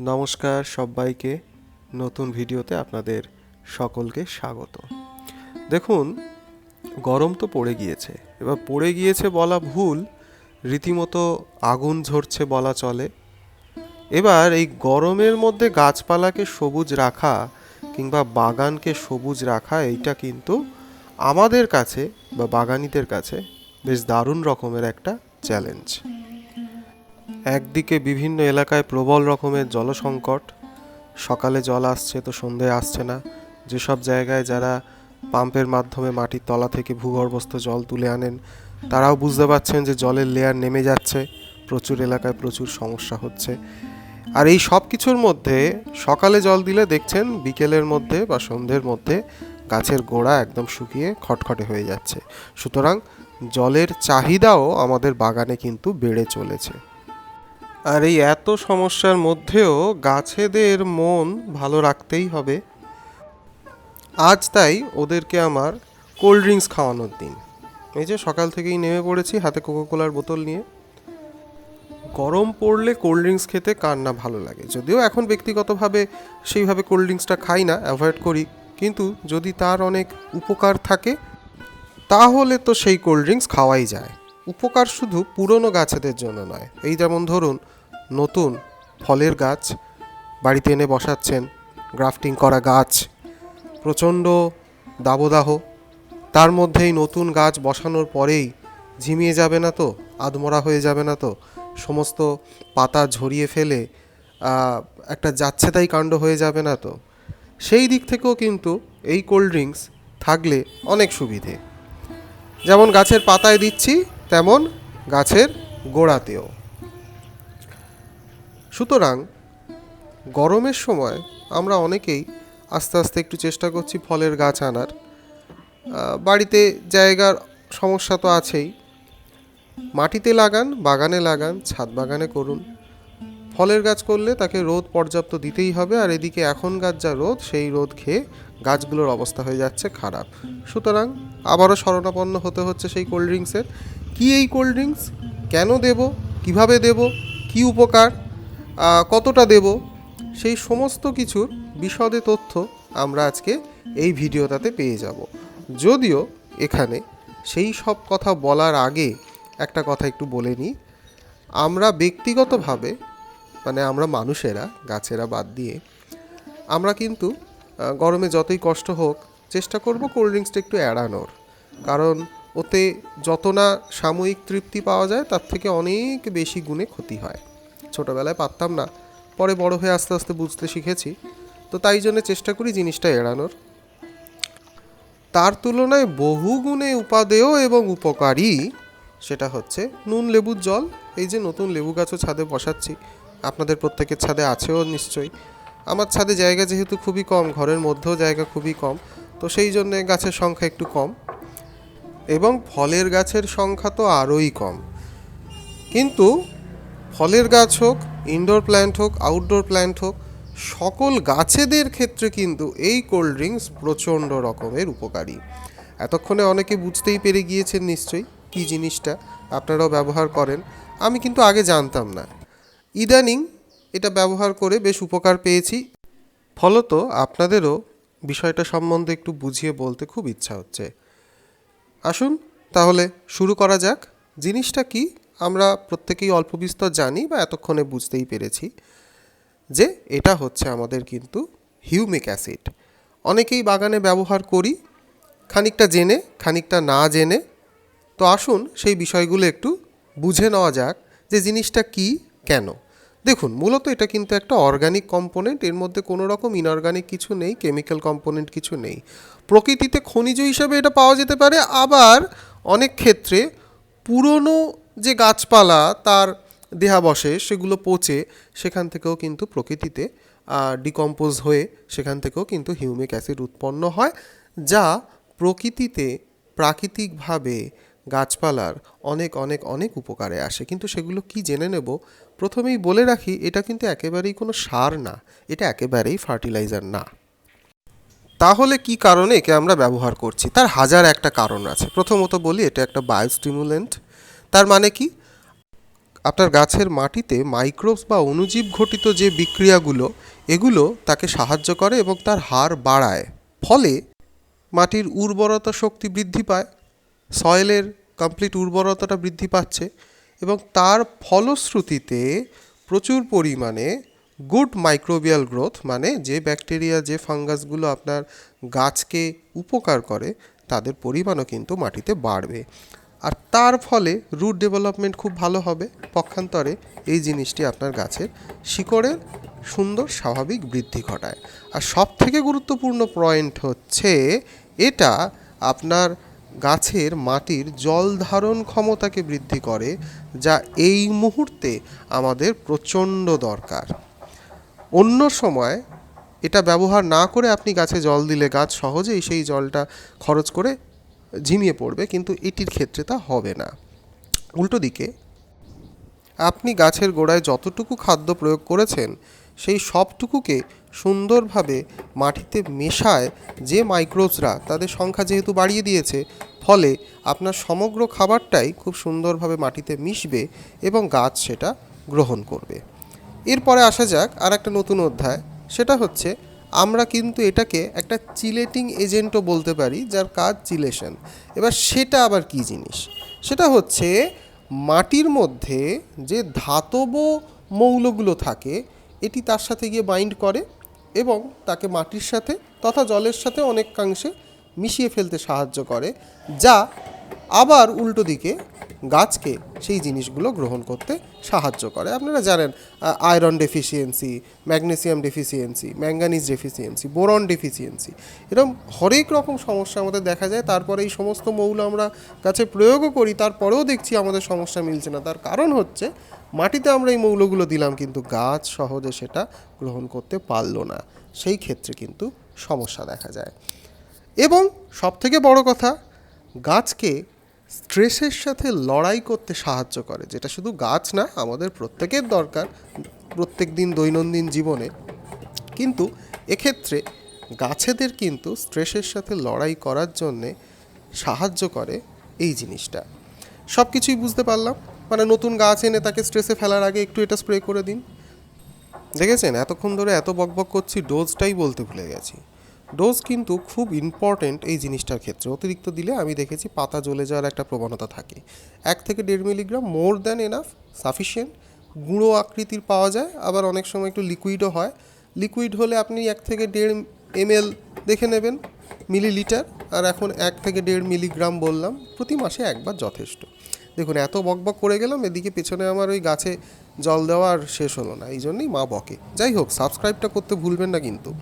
নমস্কার সবাইকে। নতুন ভিডিওতে আপনাদের সকলকে স্বাগত। দেখুন, গরম তো পড়ে গিয়েছে। এবার পড়ে গিয়েছে বলা ভুল, রীতিমতো আগুন ঝরছে বলা চলে। এবার এই গরমের মধ্যে গাছপালাকে সবুজ রাখা কিংবা বাগানকে সবুজ রাখা, এইটা কিন্তু আমাদের কাছে বা বাগানিদের কাছে বেশ দারুণ রকমের একটা চ্যালেঞ্জ। একদিকে বিভিন্ন এলাকায় প্রবল রকমের জলসংকট, সকালে জল আসছে তো সন্ধে আসছে না, যেসব জায়গায় যারা পাম্পের মাধ্যমে মাটির তলা থেকে ভূগর্ভস্থ জল তুলে আনেন, তারাও বুঝতে পারছেন যে জলের লেয়ার নেমে যাচ্ছে, প্রচুর এলাকায় প্রচুর সমস্যা হচ্ছে। আর এই সব কিছুর মধ্যে সকালে জল দিলে দেখছেন বিকেলের মধ্যে বা সন্ধ্যের মধ্যে গাছের গোড়া একদম শুকিয়ে খটখটে হয়ে যাচ্ছে। সুতরাং জলের চাহিদাও আমাদের বাগানে কিন্তু বেড়ে চলেছে। আর এই এত সমস্যার মধ্যেও গাছেদের মন ভালো রাখতেই হবে। আজ তাই ওদেরকে আমার কোল্ড ড্রিঙ্কস খাওয়ানোর দিন। এই যে সকাল থেকেই নেমে পড়েছি হাতে কোকোকোলার বোতল নিয়ে। গরম পড়লে কোল্ড ড্রিঙ্কস খেতে কার না ভালো লাগে? যদিও এখন ব্যক্তিগতভাবে সেইভাবে কোল্ড ড্রিঙ্কসটা খাই না, অ্যাভয়েড করি। কিন্তু যদি তার অনেক উপকার থাকে, তাহলে তো সেই কোল্ড ড্রিঙ্কস খাওয়াই যায়। উপকার শুধু পুরনো গাছেদের জন্য নয়। এই যেমন ধরুন, নতুন ফলের গাছ, বাড়িতে এনে বসাচ্ছেন, গ্রাফটিং করা গাছ, প্রচণ্ড দাবদাহ। তার মধ্যেই নতুন গাছ বসানোর পরেই ঝিমিয়ে যাবে না তো আদমরা হয়ে যাবে না তো, সমস্ত পাতা ঝরিয়ে ফেলে একটা যাচ্ছে তাই কাণ্ড হয়ে যাবে না তো। সেই দিক থেকেও কিন্তু এই কোল্ড ড্রিঙ্কস থাকলে অনেক সুবিধে। যেমন গাছের পাতায় দিচ্ছি তেমন গাছের গোড়াতেও। সুতরাং গরমের সময় আমরা অনেকেই আস্তে আস্তে একটু চেষ্টা করছি ফলের গাছ আনার। বাড়িতে জায়গার সমস্যা তো আছেই। মাটিতে লাগান, বাগানে লাগান, ছাদ বাগানে করুন। ফলের গাছ করলে তাকে রোদ পর্যাপ্ত দিতেই হবে আর এদিকে এখনকার যা রোদ, সেই রোদ খেয়ে গাছগুলোর অবস্থা হয়ে যাচ্ছে খারাপ। সুতরাং আবারও শরণাপন্ন হতে হচ্ছে সেই কোল্ড ড্রিঙ্কসের। কী এই কোল্ড ড্রিঙ্কস কেন দেব? কীভাবে দেব? কি উপকার? কতটা দেব? সেই সমস্ত কিছুর বিশদে তথ্য আমরা আজকে এই ভিডিওটাতে পেয়ে যাব। যদিও এখানে সেই সব কথা বলার আগে একটা কথা একটু বলে নিই। আমরা ব্যক্তিগতভাবে মানে আমরা মানুষেরা, গাছেরা বাদ দিয়ে, আমরা কিন্তু গরমে যতই কষ্ট হোক, চেষ্টা করব কোল্ড ড্রিঙ্কসটা একটু এড়ানোর। কারণ ওতে যত না সাময়িক তৃপ্তি পাওয়া যায়, তার থেকে অনেক বেশি গুণে ক্ষতি হয়। ছোটোবেলায় পারতাম না, পরে বড় হয়ে আস্তে আস্তে বুঝতে শিখেছি, তো তাই জন্য চেষ্টা করি জিনিসটা এড়ানোর। তার তুলনায় বহু গুণে উপাদেয় এবং উপকারী সেটা হচ্ছে নুন লেবুর জল। এই যে নতুন লেবু গাছও ছাদে বসাচ্ছি, আপনাদের প্রত্যেকের ছাদে আছেও নিশ্চয়ই। আমার ছাদে জায়গা যেহেতু খুবই কম, ঘরের মধ্যেও জায়গা খুবই কম, তো সেই জন্যে গাছের সংখ্যা একটু কম। এবং ফলের গাছের সংখ্যা তো আরোই কম। কিন্তু ফলের গাছ হোক ইনডোর প্ল্যান্ট হোক আউটডোর প্ল্যান্ট হোক, সকল গাছেদের ক্ষেত্রে কিন্তু এই কোল্ড ড্রিঙ্কস প্রচণ্ড রকমের উপকারী। এতক্ষণে অনেকে বুঝতেই পেরে গিয়েছেন নিশ্চয়ই কী জিনিসটা, আপনারাও ব্যবহার করেন। আমি কিন্তু আগে জানতাম না। ইদানিং এটা ব্যবহার করে বেশ উপকার পেয়েছি। ফলত আপনাদেরও বিষয়টা সম্বন্ধে একটু বুঝিয়ে বলতে খুব ইচ্ছা হচ্ছে। আসুন তাহলে শুরু করা যাক। জিনিসটা কি? আমরা প্রত্যেকেই অল্প বিস্তর জানি বা এতক্ষণে বুঝতেই পেরেছি যে এটা হচ্ছে আমাদের কিন্তু হিউমিক অ্যাসিড। অনেকেই বাগানে ব্যবহার করি, খানিকটা জেনে, খানিকটা না জেনে। তো আসুন সেই বিষয়গুলো একটু বুঝে নেওয়া যাক যে জিনিসটা কি, কেন। দেখুন, মূলত এটা কিন্তু একটা অর্গানিক কম্পোনেন্ট এর মধ্যে কোনো রকম ইনঅর্গানিক কিছু নেই কেমিক্যাল কম্পোনেন্ট কিছু নেই। প্রকৃতিতে খনিজ হিসাবে এটা পাওয়া যেতে পারে, আবার অনেক ক্ষেত্রে পুরনো যে গাছপালা তার দেহাবশেষ সেগুলো পচে, সেখান থেকেও কিন্তু প্রকৃতিতে ডিকম্পোজ হয়ে সেখান থেকেও কিন্তু হিউমিক অ্যাসিড উৎপন্ন হয়, যা প্রকৃতিতে প্রাকৃতিকভাবে গাছপালার অনেক অনেক অনেক উপকারে আসে। কিন্তু সেগুলো কি জেনে নেব? প্রথমেই বলে রাখি, এটা কিন্তু একেবারেই কোনো সার না, এটা একেবারেই ফার্টিলাইজার না। তাহলে কি কারণে একে আমরা ব্যবহার করছি? তার হাজার একটা কারণ আছে। প্রথমত বলি, এটা একটা বায়োস্টিমুলেন্ট তার মানে কি? আপনার গাছের মাটিতে মাইক্রোবস বা অণুজীব ঘটিত যে বিক্রিয়াগুলো, এগুলো তাকে সাহায্য করে এবং তার হার বাড়ায়। ফলে মাটির উর্বরতা শক্তি বৃদ্ধি পায় সয়েলের কমপ্লিট উর্বরতাটা বৃদ্ধি পাচ্ছে এবং তার ফলশ্রুতিতে প্রচুর পরিমাণে গুড মাইক্রোবিয়াল গ্রোথ মানে যে ব্যাকটেরিয়া, যে ফাঙ্গাসগুলো আপনার গাছকে উপকার করে, তাদের পরিমাণও কিন্তু মাটিতে বাড়বে। আর তার ফলে রুট ডেভেলপমেন্ট খুব ভালো হবে। পক্ষান্তরে এই জিনিসটি আপনার গাছের শিকড়ের সুন্দর, স্বাভাবিক বৃদ্ধি ঘটায়। আর সব থেকে গুরুত্বপূর্ণ পয়েন্ট হচ্ছে, এটা আপনার গাছের মাটির জল ধারণ ক্ষমতাকে বৃদ্ধি করে, যা এই মুহূর্তে আমাদের প্রচণ্ড দরকার। অন্য সময় এটা ব্যবহার না করে আপনি গাছে জল দিলে গাছ সহজেই সেই জলটা খরচ করে ঝিমিয়ে পড়বে, কিন্তু এটির ক্ষেত্রে তা হবে না। উল্টো দিকে, আপনি গাছের গোড়ায় যতটুকু খাদ্য প্রয়োগ করেছেন, সেই সবটুকুকে সুন্দরভাবে মাটিতে মেশায় যে মাইক্রোবসরা তাদের সংখ্যা যেহেতু বাড়িয়ে দিয়েছে, ফলে আপনার সমগ্র খাবারটাই খুব সুন্দরভাবে মাটিতে মিশবে এবং গাছ সেটা গ্রহণ করবে। এরপরে আসা যাক আর একটা নতুন অধ্যায়, সেটা হচ্ছে আমরা কিন্তু এটাকে একটা চিলেটিং এজেন্টও বলতে পারি, যার কাজ চিলেশন এবার সেটা আবার কি জিনিস? সেটা হচ্ছে মাটির মধ্যে যে ধাতব মৌলগুলো থাকে, এটি তার সাথে গিয়ে বাইন্ড করে এবং তাকে মাটির সাথে তথা জলের সাথে অনেকাংশে মিশিয়ে ফেলতে সাহায্য করে যা আবার উল্টো দিকে গাছকে সেই জিনিসগুলো গ্রহণ করতে সাহায্য করে। আপনারা জানেন iron deficiency magnesium deficiency manganese deficiency boron deficiency এরকম হরেক রকম সমস্যা আমাদের দেখা যায়। তারপরে এই সমস্ত মৌল আমরা গাছে প্রয়োগও করি, তারপরেও দেখছি আমাদের সমস্যা মিলছে না। তার কারণ হচ্ছে, মাটিতে আমরা এই মৌলগুলো দিলাম কিন্তু গাছ সহজে সেটা গ্রহণ করতে পারল না। সেই ক্ষেত্রে কিন্তু সমস্যা দেখা যায়। এবং সবথেকে বড় কথা, গাছকে স্ট্রেসের সাথে লড়াই করতে সাহায্য করে, যেটা শুধু গাছ না, আমাদের প্রত্যেকের দরকার, প্রত্যেক দিন দৈনন্দিন জীবনে। কিন্তু এক্ষেত্রে গাছেদের কিন্তু স্ট্রেসের সাথে লড়াই করার জন্যে সাহায্য করে এই জিনিসটা। সব কিছুই বুঝতে পারলাম। মানে নতুন গাছ এনে তাকে স্ট্রেসে ফেলার আগে একটু এটা স্প্রে করে দিন। দেখেছেন? এতক্ষণ ধরে এত বকবক করছি, ডোজটাই বলতে ভুলে গেছি। ডোজ কিন্তু খুব ইম্পর্টেন্ট এই জিনিসটার ক্ষেত্রে। অতিরিক্ত দিলে আমি দেখেছি পাতা জ্বলে যাওয়ার একটা প্রবণতা থাকে। এক থেকে দেড় milligram more than enough sufficient গুঁড়ো আকৃতির পাওয়া যায়। আবার অনেক সময় একটু লিকুইডও হয়। লিকুইড হলে আপনি এক থেকে দেড় এমএল দেখে নেবেন মিলিলিটার আর এখন এক থেকে দেড় মিলিগ্রাম বললাম, প্রতি মাসে একবার যথেষ্ট। দেখুন, এত বকবক করে গেলাম, এদিকে পেছনে আমার ওই গাছে জল দেওয়া আর শেষ হলো না। এই জন্যই মা বকে। যাই হোক সাবস্ক্রাইবটা করতে ভুলবেন না কিন্তু।